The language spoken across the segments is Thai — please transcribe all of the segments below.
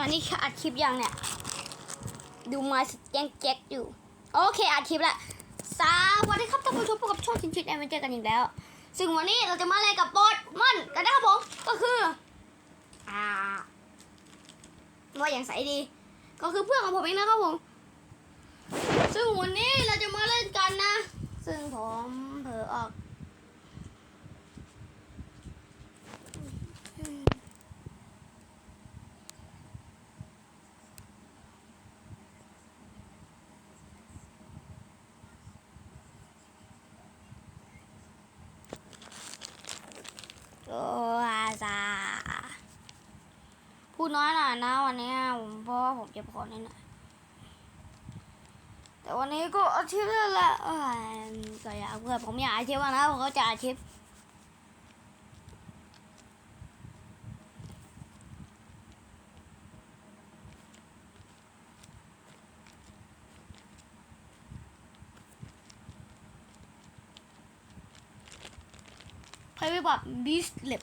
อันนี้อัดคลิปยังเนี่ย ดูมาสแกงแจ็คอยู่ โอเคอัดคลิปละสวัสดีครับท่านผู้ชมพบกับช่องชินชินแอมเจอกันอีกแล้ว ซึ่งวันนี้เราจะมาเล่นกับบอสมันกันนะครับผม ก็คือ อ่าว่าอย่างใสดี ก็คือเพื่อนของผมเองนะครับผม ซึ่งวันนี้เราจะมาเล่นกันนะ ซึ่งผมเผลอออก โอ้อาซาพู ดน้อยหน่อยนะวันนี้ผมเพราะว่าผมเจ็บคอนิดหน่อยแต่วันนี้ก็อาทิตย์แล้วแหละก็อยากเพื่อผมอยากอาทิตย์ว่างนะผมก็จะอาทิตย์ใครไปบอกบีสเล็บ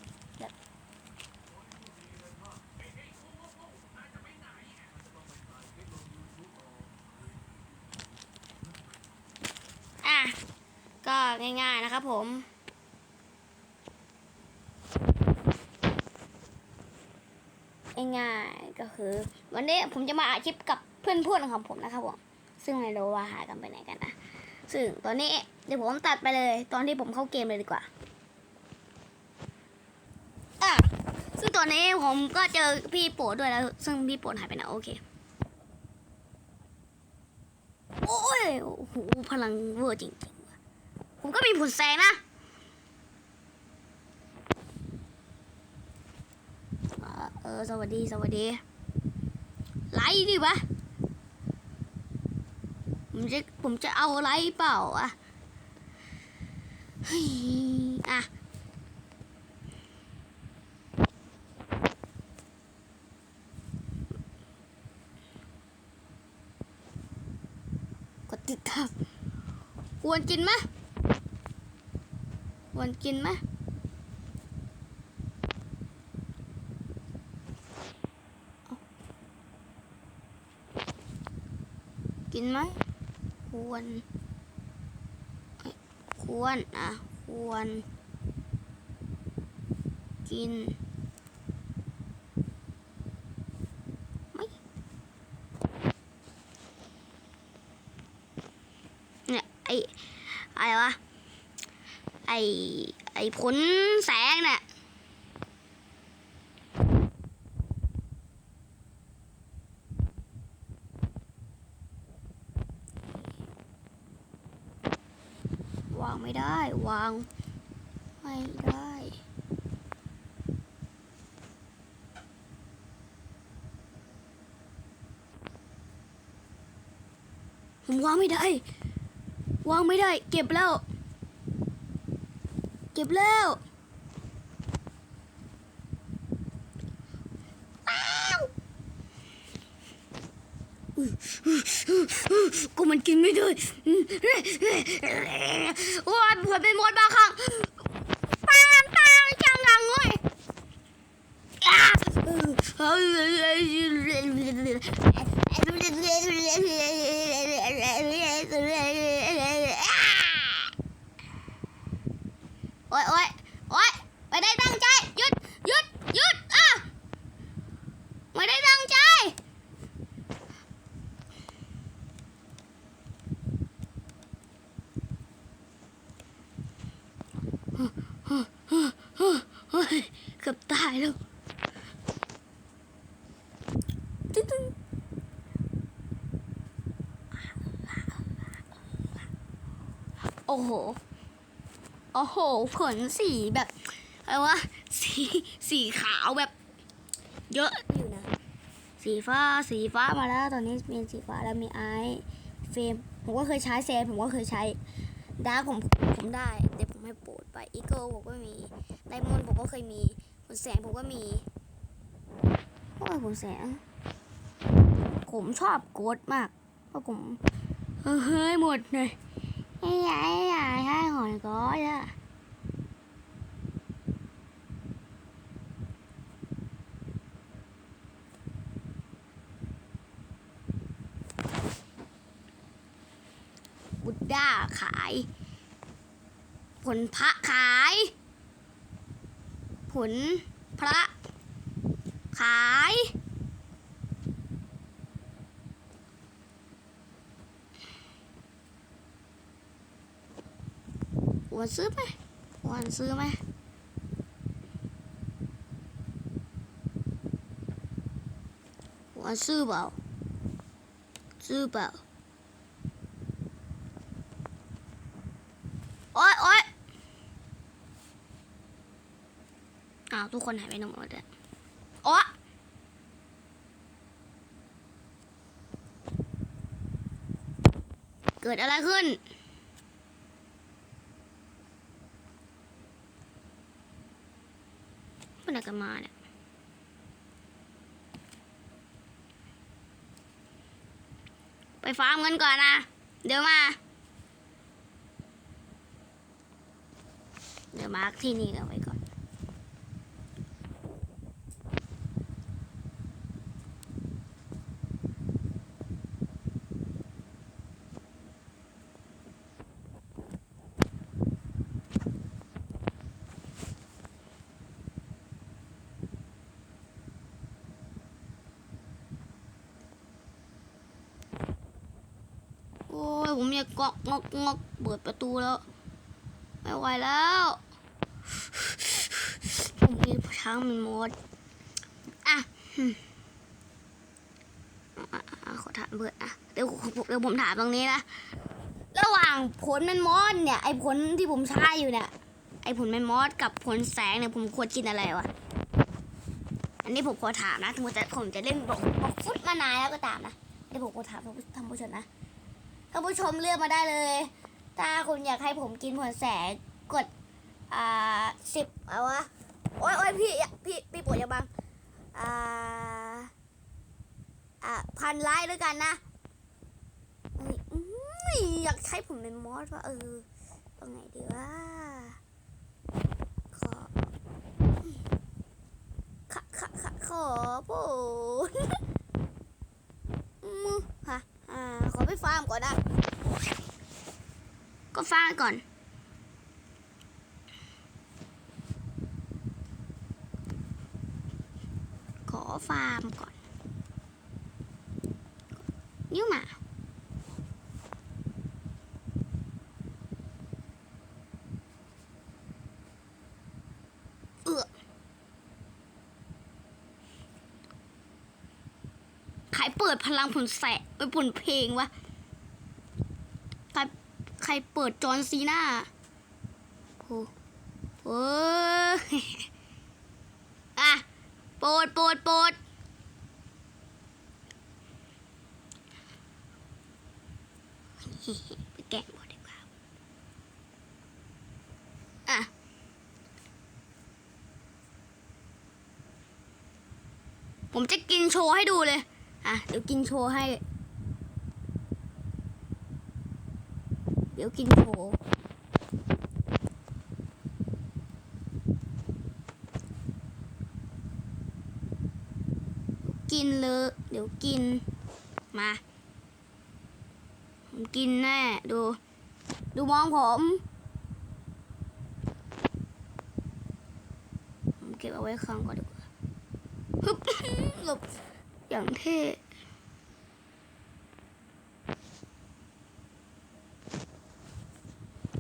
อะ ก็ ง่ายๆนะครับผมง่ายๆก็คือ วันนี้ผมจะมาอาคลิปกับเพื่อนๆของผมนะครับผมซึ่งไม่รู้ว่าหายกันไปไหนกันนะซึ่งตอนนี้เดี๋ยวผมตัดไปเลย ตอนที่ผมเข้าเกมเลยดีกว่าอะซึ่งตอนนี้ผมก็เจอพี่โปดด้วยแล้ว ซึ่งพี่โปดหายไปไหนโอเคโอ้ยโอ้โหพลังเวอร์จริง ผมก็มีผลแสงนะเออสวัสดีสวัสดีไลค์ดิวะผมจะผมจะเอาไลค์เปล่าอะอะกดติดตามควรกินไหม วรกินไหมกินไหมควร ควร อะ ควร กินไหม เนี่ยไออะไรวะไอไอผลแสงเนี่ย วางไม่ได้ วาง ไม่ได้ผมวางไม่ได้ วางไม่ได้ เก็บแล้ว เก็บแล้วอ้าวกูมันกินไม่ได้ โอ้ยผมเป็นมดบ้าครั้งปังปังจังงังเว้ยอ้าโอ๊ยโอ๊ยโอ๊ยไม่ได้ตั้งใจหยุดหยุดหยุดอะไม่ได้ตั้งใจ เฮ้ยเกือบตายแล้วตึ้งตึ้งโอ้โห โอ้โหขนสีแบบอะไรวะ สีสีขาวแบบ เยอะอยู่นะ สีฟ้า สีฟ้ามาแล้ว ตอนนี้มีสีฟ้าแล้วมีไอซ์เฟรมผมก็เคยใช้เซนผมก็เคยใช้ดาร์กผมผมได้ แต่ผมให้โปรดไปอีเกิลผมก็มีไดมอนด์ผมก็เคยมีผลแสงผมก็มีโอ้ยผลแสง ผมชอบโกดมากเพราะผมเฮ้ยหมดเลย ai ai ai hai hồi có đó บุดด้าขาย ผลพระขาย ผลพระขาย วันซื้อไหมวันซื้อไหมวันซื้อเปล่าซื้อเปล่าโอ๊ยโอ๊ยอ้าวทุกคนหายไปหนหมดเลยโอ๊ะเกิดอะไรขึ้น ไปไหนกัน มาเนี่ยไปฟาร์มกันก่อนนะ เดี๋ยวมา เดี๋ยวมาร์คที่นี่กันไว้ก่อน โอ้ยผมอยกกอกงอกงอกเปิดประตูแล้ว ไม่ไหวแล้วผมมีช้างมันหมดอะอืมอะขอถามเพื่อนอะเดี๋ยวผมเดี๋ยวผมถามตรงนี้นะระหว่างผลมันมอดเนี่ยไอ้ผลที่ผมใช้อยู่เนี่ยไอ้ผลมันมอดกับผลแสงเนี่ยผมควรกินอะไรวะอันนี้ผมขอถามนะถึงผมจะผมจะเล่นบอกบอกฟุตมานานแล้วก็ตามนะเดี๋ยวผมขอถามท่านผู้ชมนะ ท่านผู้ชมเลือกมาได้เลย ถ้าคุณอยากให้ผมกินผลแสงกด อ่าสิบเอาวะ โอ้ยโอ้ยพี่ พี่พี่ปวดยังบัง อ่า อ่า พันไลค์ด้วยกันนะอยากใช้ผมเป็นมอสว่าเออตรงไหนดีว่าขอขะขะขะขอผลอืมฮะอ่า ขอไป ฟาร์มก่อนนะ ก็ฟาร์มก่อน ขอฟาร์มก่อน นิ้วหมาเอือใครเปิดพลังผลแสะไปผลเพลงวะ ใครเปิดจอนซีน่าโอ้โหอะโปรดโปรดโปรดไปแกะหมดดีกว่าอะผมจะกินโชว์ให้ดูเลย อะ เดี๋ยวกินโชว์ให้ เดี๋ยวกินโชว์กินเลย เดี๋ยวกิน มาผมกินแน่ ดู ดูมองผม ผมเก็บเอาไว้ข้างก่อนดีกว่าฮึบหลบอย่างเท่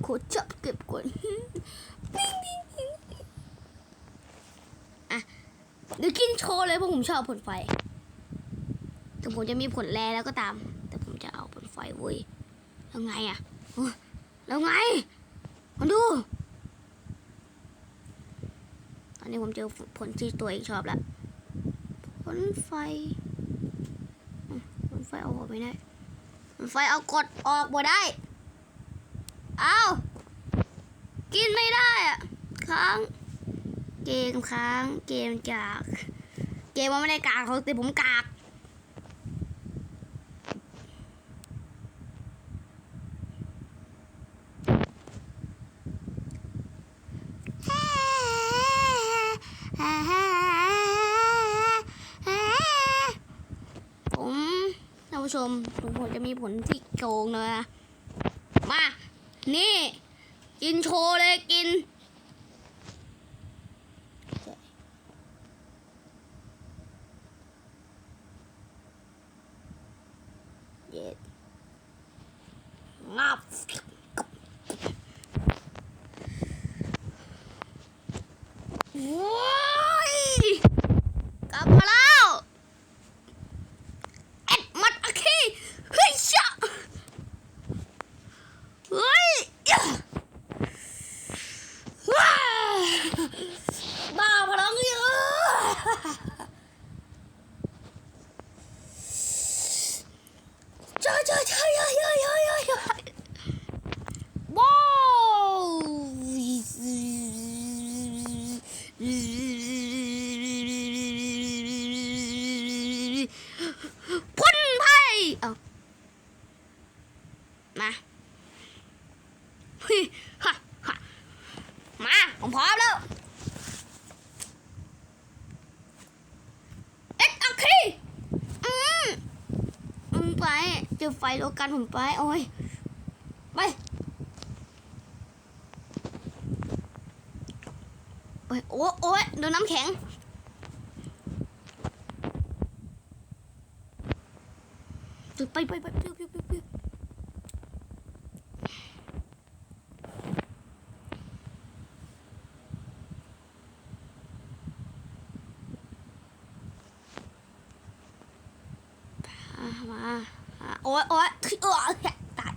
โคตรจับ เก็บก่อนอะเดี๋ยวกินโชว์เลยเพราะผมชอบผลไฟถึงผมจะมีผลแรแล้วก็ตาม แต่ผมจะเอาผลไฟเว้ยแล้วไงอะแล้วไงมาดู ตอนนี้ผมเจอผลที่ตัวเองชอบแล้วผลไฟผลไฟเอาออกไม่ได้ผลไฟเอากดออกบ่ได้ เอา ได้อะค้างเกมค้างเกมกาก เกมมันไม่ได้กากเขาแต่ผมกากผมท่านผู้ชมผมผมจะมีผลที่โกงเลยนะมา นี่ กินโชว์เลยกิน ไฟโลกันผมไป โอ้ย ไปโอ้ยโอ้ยโดนน้ำแข็ง ไปไปไปปิ้วปิ้วปิ้วปิ้วอะมา อะโอ้ยโอ้ยเออตาย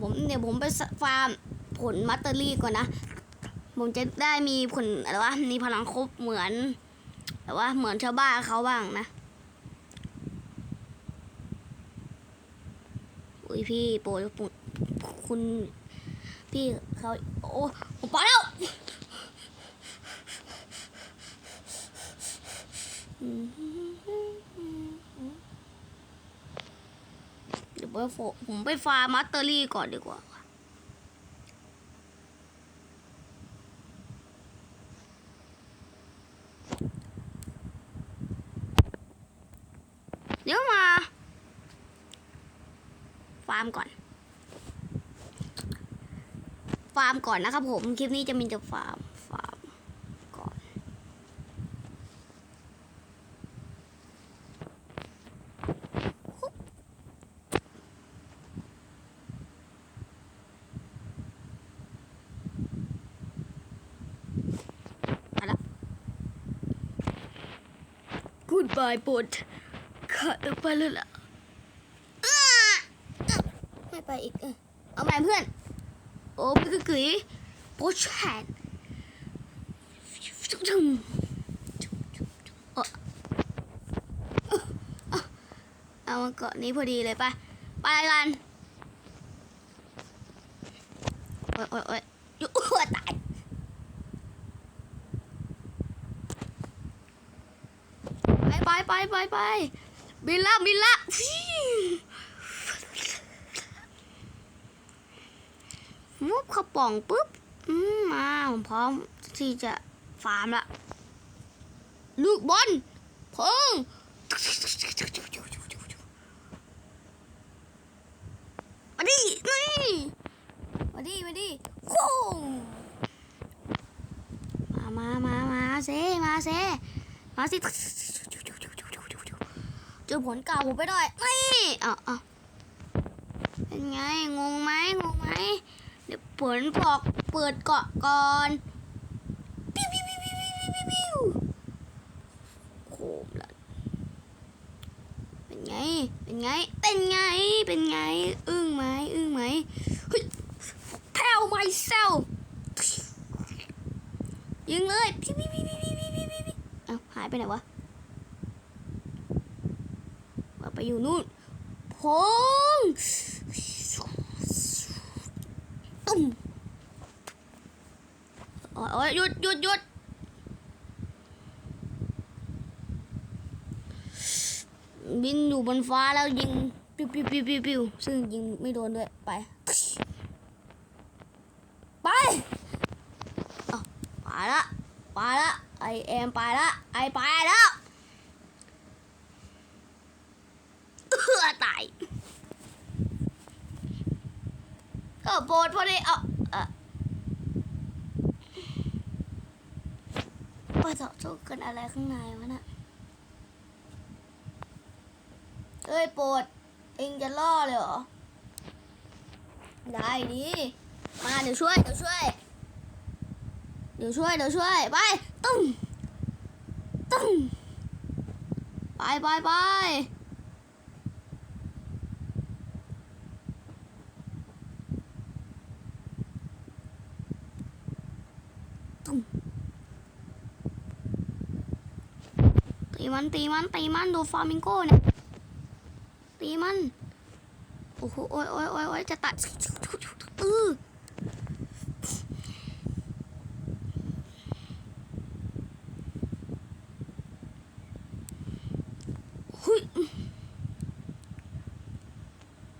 ผมเดี๋ยวผมไปฟาร์มผลมัตเตอรี่ก่อนนะ ผมจะได้มีผลอะไรวะมีพลังครบเหมือนแต่ว่าเหมือนชาวบ้านเขาบ้างนะอุ้ยพี่โปรดคุณ พี่เขาโอ้ผมไปแล้วเดี๋ยวไปโฟผมไปฟาร์มมัตเตอรี่ก่อนดีกว่า เดี๋ยวมา ฟาร์มก่อน ฟาร์มก่อนนะครับผม คลิปนี้จะมีจะฟาร์ม ฟาร์มก่อนมาละ Goodbye บ ทขาดไปเลยล่ะไม่ไปอีกเออเอาใหม่เพื่อน โอ้พี่กึ๋ยโปชแนเอามาเกาะนี้พอดีเลยไปไปกันโอ้ยโอ้ยโอ้ยอยู่อ้วตายไปไปไปไปไป บินละบินละฟิวมุบเข้าป่องปุ๊บมาผมพร้อมที่จะฟาร์มละลูกบอลพงมาดินี่มาดิมาดิโค้งมามามามาเซมาเซมาสิเจือผลเก่าผมไปด้วยไม่อะอเป็นไง งงไหมงงไหมเดี๋ยวผลปอกเปิดเกาะก่อนปิ้วปิ้วปิ้วปิ้วปิ้วปิ้วปิ้วโคมละเป็นไง เป็นไง เป็นไง เป็นไง อึ้งไหมอึ้งไหมเฮ้ยแพลวไมเซลยิงเลยปิ้วปิ้วปิ้วปิ้วปิ้วปิ้วเอาหายไปไหนวะ ไปอยู่นู่นพงตุ้มโอ้ยหยุดหยุดหยุดบินอยู่บนฟ้าแล้วยิงปิ้วปิ้วปิ้วปิ้วปิ้วซึ่งยิงไม่โดนด้วย ไป ไปเอาไปละ ไปละ ไอเอ็มไปละ ไอไปแล้วเอื้อตาย ก็โปรดพอดีเอาเออว่าต่อสู้กันอะไรข้างในวะน่ะเอ้ยโปรดเองจะล่อเลยเหรอ ได้ดีมาเดี๋ยวช่วยเดี๋ยวช่วย เดี๋ยวช่วยเดี๋ยวช่วยไปตึ้งตึ้งไปไปไปตึ้งตี มันตีมันตีมันดูฟลามิงโก้เนี่ยตีมันโอ้โหโอ้ยโอ้ยโอ้ยโอ้ยจะตัดเออหุย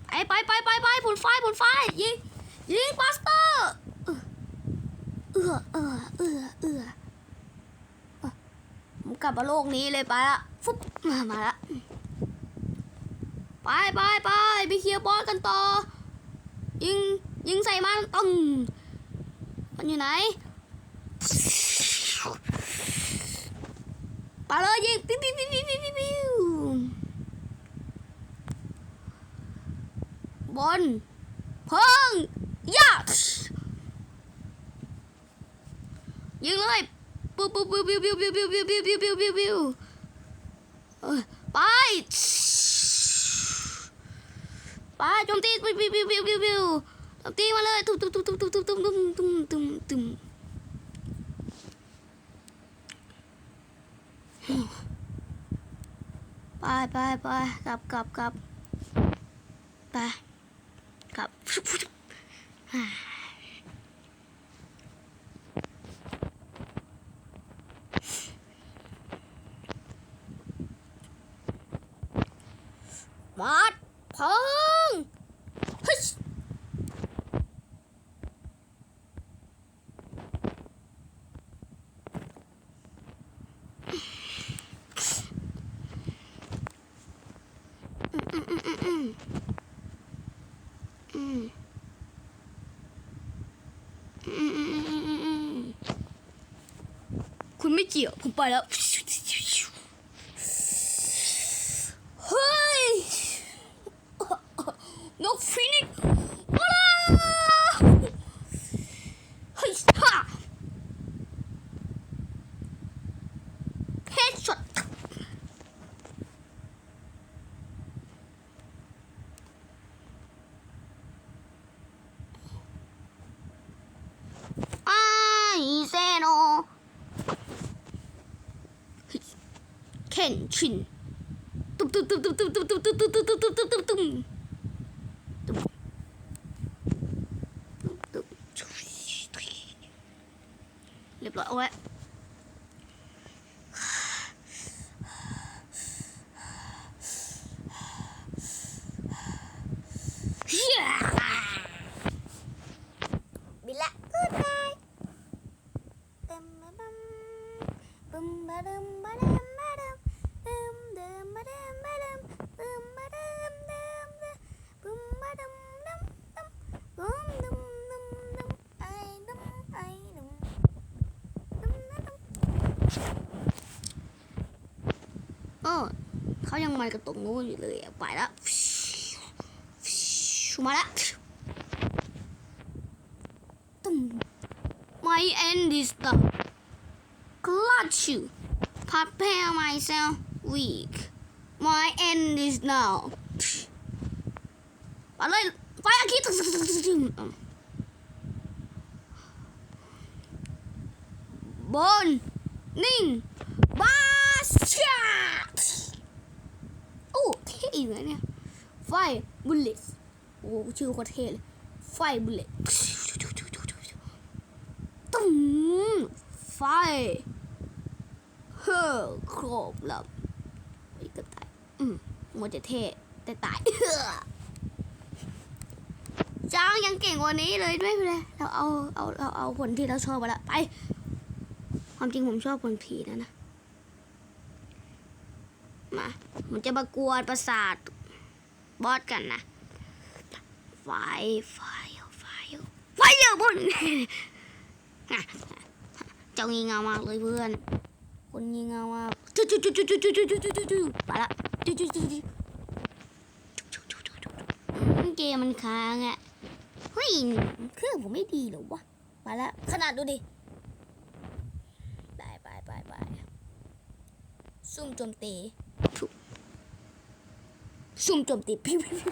ไปไปไปไปไปผลไฟผลไฟยิงยิงบัสเตอร์เออเออเออ กลับมาโลกนี้เลยไปละฟุบมามาละไปไปไปไปเคลียร์บอสกันต่อ ยิงยิงใส่มันตึงมันอยู่ไหนไปเลยยิงปิ๊วปิ๊วปิ๊วปิ๊วปิ๊วปิ๊วบนเพิ่งยักยิงเลย ปุ๊บปุ๊บปุ๊บปิ๊วปิ๊วปิ๊วปิ๊วปิ๊วปิ๊วปิ๊วปิ๊วปิ๊วปิ๊วเออไปไปโจมตีปิ๊วปิ๊วปิ๊วปิ๊วปิ๊วปิ๊วโจมตีมาเลยตุ้มตุ้มตุ้มตุ้มตุ้มตุ้มตุ้มตุ้มตุ้มตุ้มตุ้มไปไปไปกลับกลับกลับไปกลับ 哎呦碰了 퀸. เขายังมันกระตรงนู้นอยู่เลยอะไปแล้วมาแล้วตึ้ม My end is the clutch you. Prepare myself weak. My end is now. ไปเลยไฟอาคิดบนนิ่งบาสชาโอ้ เท่อยู่นะเนี่ย ไฟบุลเลตโอ้ชื่อโคตรเท่เลย ไฟบุลเลตตุ้มไฟเฮ้อครบแล้วไอ้กระต่ายอืมหมดจะเท่แต่ตายจ้างยังเก่งกว่านี้เลยไม่เป็นไรเราเอาเอาเราเอาผลที่เราชอบมาละไป ความจริงผมชอบผลผีนะนะ มา ผมจะประกวดประสาทบอสกันนะ ไฟ ไฟ ไฟ ไฟเยอะบนเจ้างีเงามากเลยเพื่อน คนงีเงามากจุ๊จุ๊จุ๊จุ๊จุ๊จุ๊จุ๊จุ๊จุ๊จุ๊จุ๊ไปละจุ๊จุ๊จุ๊จุ๊เกมมันค้างอะเฮ้ยเครื่องผมไม่ดีเหรอวะไปละขนาดดูดิไปไปไปไปซุ่มโจมตีถูก ซุ่มโจมตีพี่พี่พี่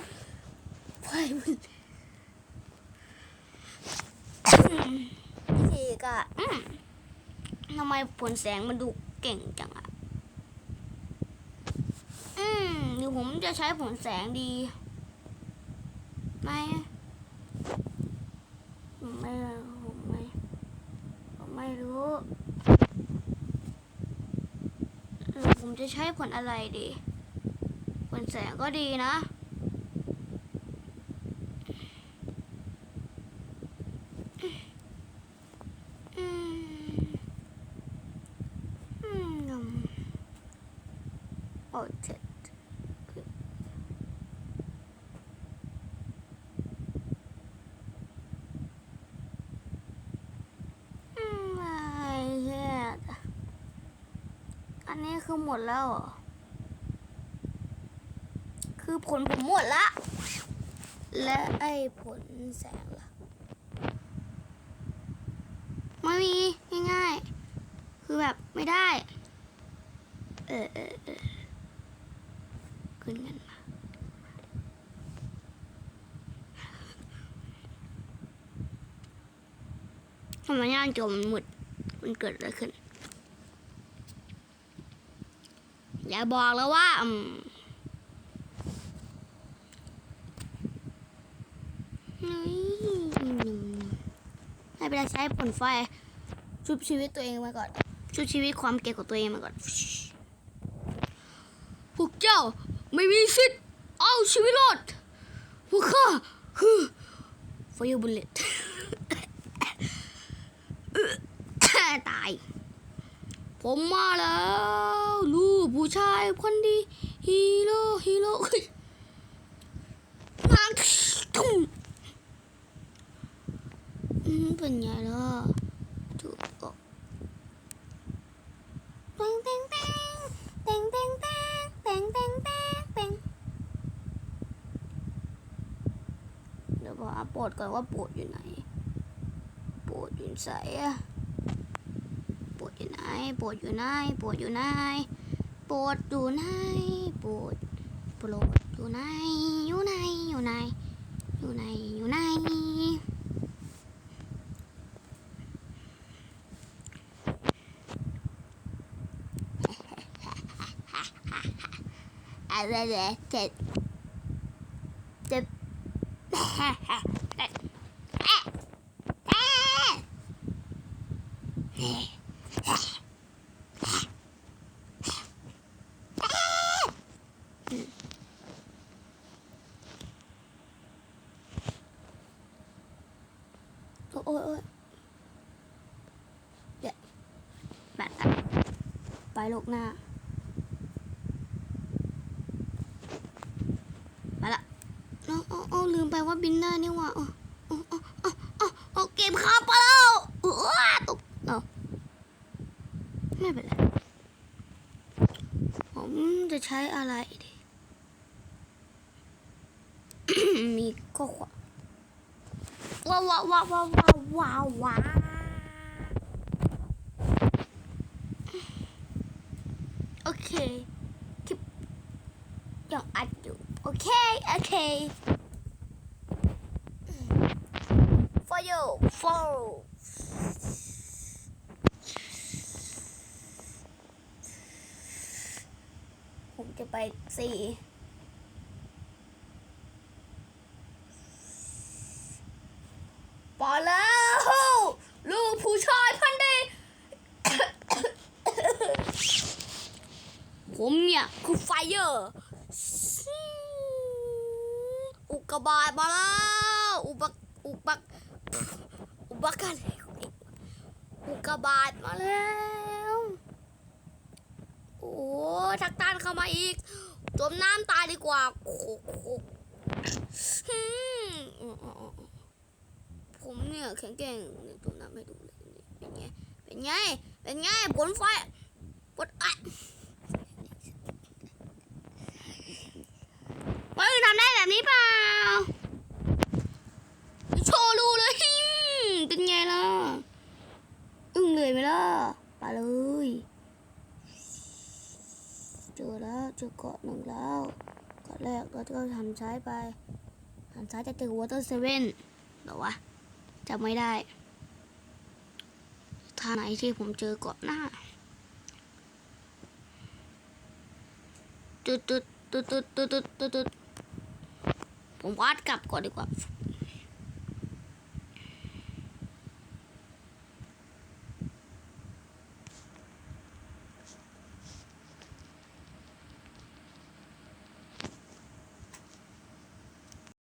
ไปมันพี่ก็อืมทำไมผลแสงมันดูเก่งจังอะอืมหรือผมจะใช้ผลแสงดีไหมผมไม่ผมไม่ผมไม่รู้เออ ผมจะใช้ผลอะไรดี ผลแสงก็ดีนะ อืมอืมอืมโอ้เจ็ดอืมไม่เหี้ยอันนี้ คือหมดแล้วเหรอ คือผลผมหมดละ และไอ้ผลแสงล่ะไม่มีง่ายๆ คือแบบไม่ได้ เออเออเออขึ้นเงินมาทำไมย่างจมหมดมันเกิดอะไรขึ้น อย่าบอกแล้วว่าอืมเฮ้ยให้ไปใช้ผลไฟชุบชีวิตตัวเองมาก่อน ชุบชีวิตความเก่งของตัวเองมาก่อน พวกเจ้าไม่มีสิทธิ์เอาชีวิตรอด พวกข้าคือ Fire Bullet ตาย ผมมาแล้วลูกผู้ชายคนดีฮีโร่ฮีโร่เฮ้ยมาทุ่มเป็นไงล่ะถูกออกเต็งเต็งเต็งเต็งเต็งเต็งเต็งเต็งเต็งเต็งเดี๋ยวบอกอาโปรดก่อนว่าโปรดอยู่ไหนโปรดอยู่ไหนอะ ปรดอยู่ไหนปรดอยู่ไหนปรดอยู่ไหนปรดอยู่ไหนปรดปรดอยู่ไหนอยู่ไหนอยู่ไหนอยู่ไหนอยู่ไหนอะไรเนี่ยเจ็ดเจ็ดโอ้ยโอ้ยเดี๋ยวแบบไปลูกหน้าไปละเอาเอาเอลืมไปว่าบินได้นี่ว่าเอาเอาเอาเอเออเกมข้ามไปแล้วเออตกเอาไม่เป็นไรผมจะใช้อะไรดีมีข้อควาว้าวว้าวว้าว ว้าวว้าวว้าวโอเคยังอัดอยู่โอเค โอเค for you for ผมจะไปสี่ไปแล้ว ลูกผู้ชายพันดี ผมเนี่ย คือไฟเออร์ กาบาตมาแล้วอุปกอุปกอุปกันอุกกาบาตมาแล้ว โอ้ทักตานเข้ามา อีก จมน้ำตายดีกว่าโคกโคกผมเนี่ยแข็งแกร่งจมน้ำให้ดูเลย เป็นไง เป็นไง เป็นไงผลไฟ จอเกาะหนึ่งแล้วเกาะแรกเราจะหันซ้ายไปทำนซ้ายจะเจอวอเตอร์เซเว่นหรอวะจำไม่ได้ทางไหนที่ผมเจอเกาะหน้าจุดจุดจุดจุดจุดจุดผมวาดกลับก่อนดีกว่า